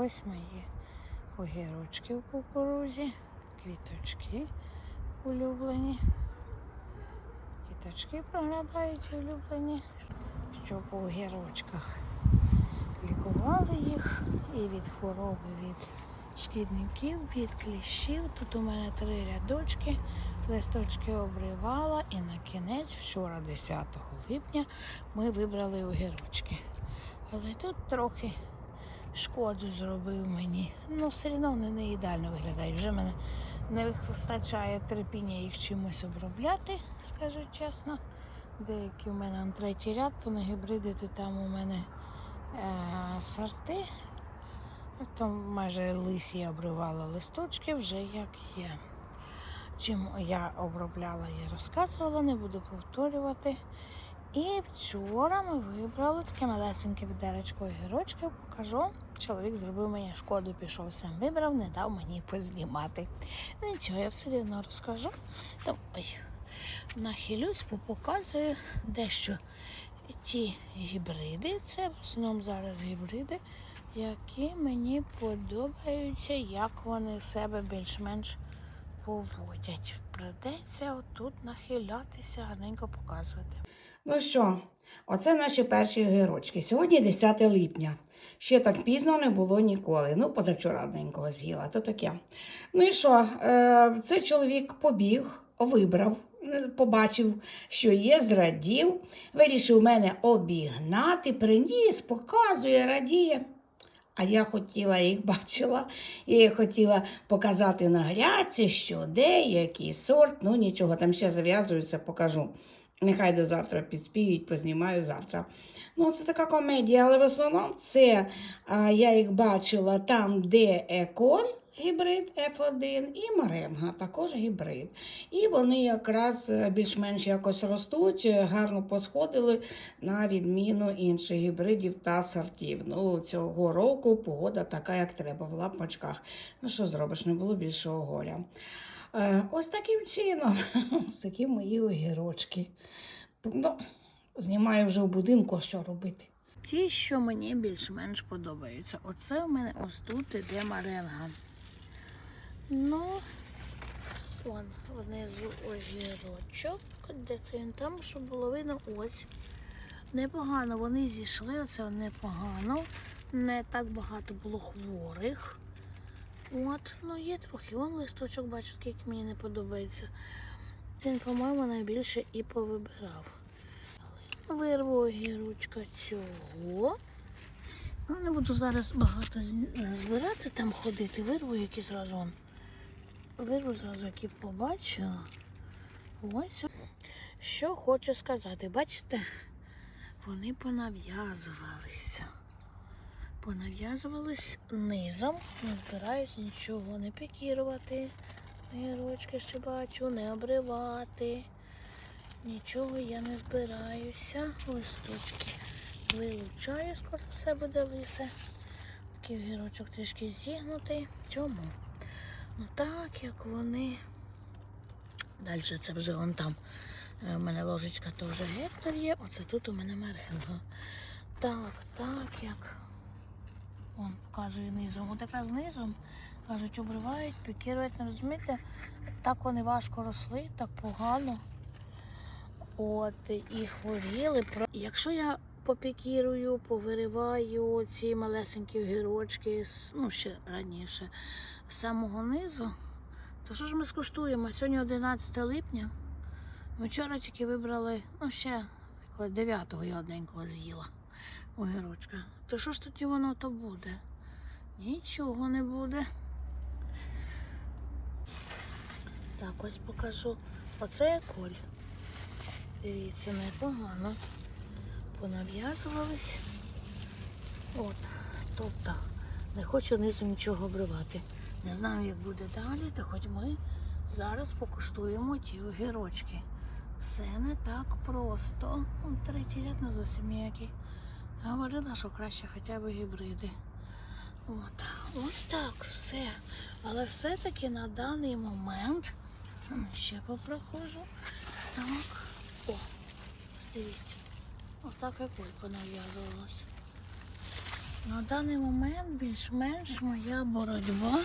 ось мої огірочки в кукурузі, квіточки улюблені. Квіточки проглядають улюблені, щоб у огірочках лікували їх і від хвороби, від шкідників, від кліщів. Тут у мене три рядочки, листочки обривала і на кінець, вчора, 10 липня, ми вибрали огірочки. Але тут трохи шкоду зробив мені. Ну, все одно вони не ідеально виглядають. Вже мене не вистачає терпіння їх чимось обробляти, скажу чесно. Деякі у мене он третій ряд, то не гібриди, то там у мене е, сорти. Там майже лисі обривала листочки, вже як є. Чим я обробляла, я розказувала, не буду повторювати. І вчора ми вибрали таке малесеньке відеречко огірочків. Покажу. Чоловік зробив мені шкоду, пішов сам вибрав, не дав мені познімати. Ну нічого, я все одно розкажу. Там, нахилюсь, показую дещо ті гібриди. Це в основному зараз гібриди, які мені подобаються, як вони себе більш-менш поводять. Придеться отут нахилятися, гарненько показувати. Ну що, оце наші перші огірочки. Сьогодні 10 липня. Ще так пізно не було ніколи. Ну, позавчора одненького з'їла, то таке. Ну і що, е, цей чоловік побіг, вибрав, е, побачив, що є, зрадів, вирішив мене обігнати, приніс, показує, радіє. А я хотіла їх бачила, їх хотіла показати на грядці, що де, який сорт. Ну нічого, там ще зав'язуються, покажу. Нехай до завтра підспіють, познімаю завтра. Ну, це така комедія, але в основному це а, я їх бачила там, де Еколь гібрид F1 і Маренга, також гібрид. І вони якраз е, більш-менш якось ростуть, е, гарно посходили на відміну інших гібридів та сортів. Ну, цього року погода така, як треба, в лапочках. Ну, що зробиш, не було більшого горя. Е, Ось таким чином, ось такі мої огірочки. Ну, знімаю вже в будинку, а що робити. Ті, що мені більш-менш подобаються. Оце у мене ось тут іде маренга. Ну, вон внизу огірочок. Де це він там, щоб було видно, ось. Непогано вони зійшли, оце непогано. Не так багато було хворих. От, ну є трохи. Вон листочок, бачите, який мені не подобається. Він, по-моєму, найбільше і повибирав. Вирву огірочка цього. Ну, не буду зараз багато збирати, там ходити. Вирву, які зразу. Вирву зразу, які побачила. Ось. Що хочу сказати. Бачите, вони понав'язувалися. Понав'язувались низом. Не збираюсь нічого не пікірувати. Огірочки ще бачу, не обривати. Нічого я не збираюся. Листочки вилучаю, скоро все буде лисе. Такий огірочок трішки зігнутий. Чому? Ну так, як вони. Далі це вже вон там. Е, У мене ложечка то вже гектор є, оце тут у мене меренга. Так, так, як. Вон, показує низом. От якраз низом, кажуть, обривають, пікірують, не розумієте, так вони важко росли, так погано. От, і хворіли. Якщо я попікірую, повириваю ці малесенькі огірочки, з- ну ще раніше, з самого низу, то що ж ми скуштуємо? Сьогодні 11 липня. Вчора тільки вибрали, ну ще 9-го я одненького з'їла огірочка. То що ж тоді воно то буде? Нічого не буде. Так, ось покажу. Оце коль. Дивіться, непогано. Понав'язувались. От. Тобто, не хочу низом нічого обривати. Не знаю, як буде далі, та хоч ми зараз покуштуємо ті огірочки. Все не так просто. Третій ряд не зовсім ніякий. Говорила, що краще хоча б гібриди. От, ось так, все. Але все-таки на даний момент ще попроходжу. Так. О, дивіться. Ось так як ой понав'язувалась. На даний момент більш-менш моя боротьба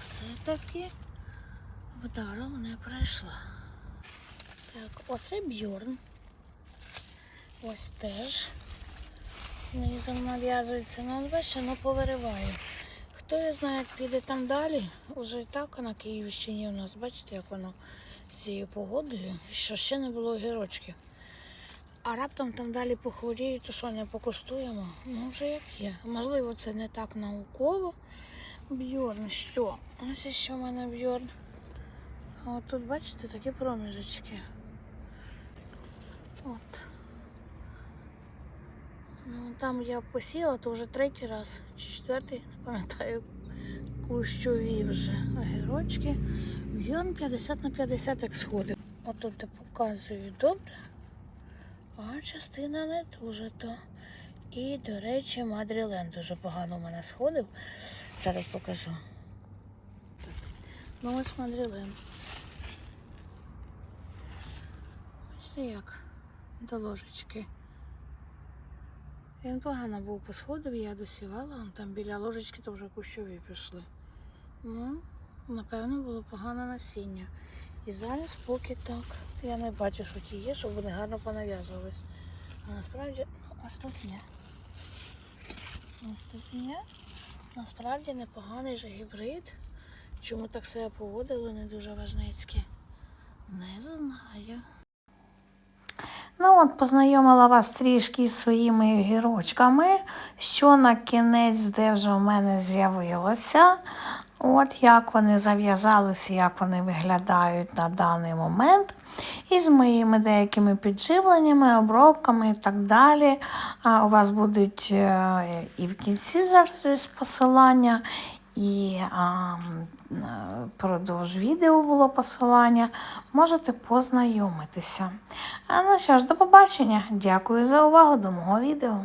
все-таки вдаром не пройшла. Так, оце Бьорн. Ось теж низом нав'язується. Ну, от бачите, ну повириваю. Хто я знає, як піде там далі. Уже і так на Київщині у нас, бачите, як воно з цією погодою, що ще не було огірочків. А раптом там далі похворіють, то що не покуштуємо? Ну, вже як є. Можливо, це не так науково. Бьорн, що? Ось що в мене бьорн. А от тут, бачите, такі проміжечки. От. Ну, там я посіяла, то вже третій раз, чи четвертий, не пам'ятаю, кущові вже огірочки. Бьорн 50 на 50 як сходив. Отут я показую добре, а частина не дуже то. І, до речі, Мадрілен дуже погано у мене сходив. Зараз покажу. Так. Ну ось Мадрілен. Бачите як? До ложечки. Він погано був посходив, я досівала, там біля ложечки то вже кущові пішли. Ну, напевно, було погане насіння. І зараз поки так. Я не бачу, що ті є, щоб вони гарно понав'язувались. А насправді, ну, ось тут є. Ось тут є. Насправді непоганий же гібрид. Чому так себе поводили, не дуже важницьке. Не знаю. Ну от познайомила вас трішки з своїми огірочками, що на кінець, де вже в мене з'явилося. От як вони зав'язалися, як вони виглядають на даний момент. І з моїми деякими підживленнями, обробками і так далі. У вас будуть е, і в кінці зараз посилання, і а, продовж відео було посилання. Можете познайомитися. А ну що ж, до побачення. Дякую за увагу до мого відео.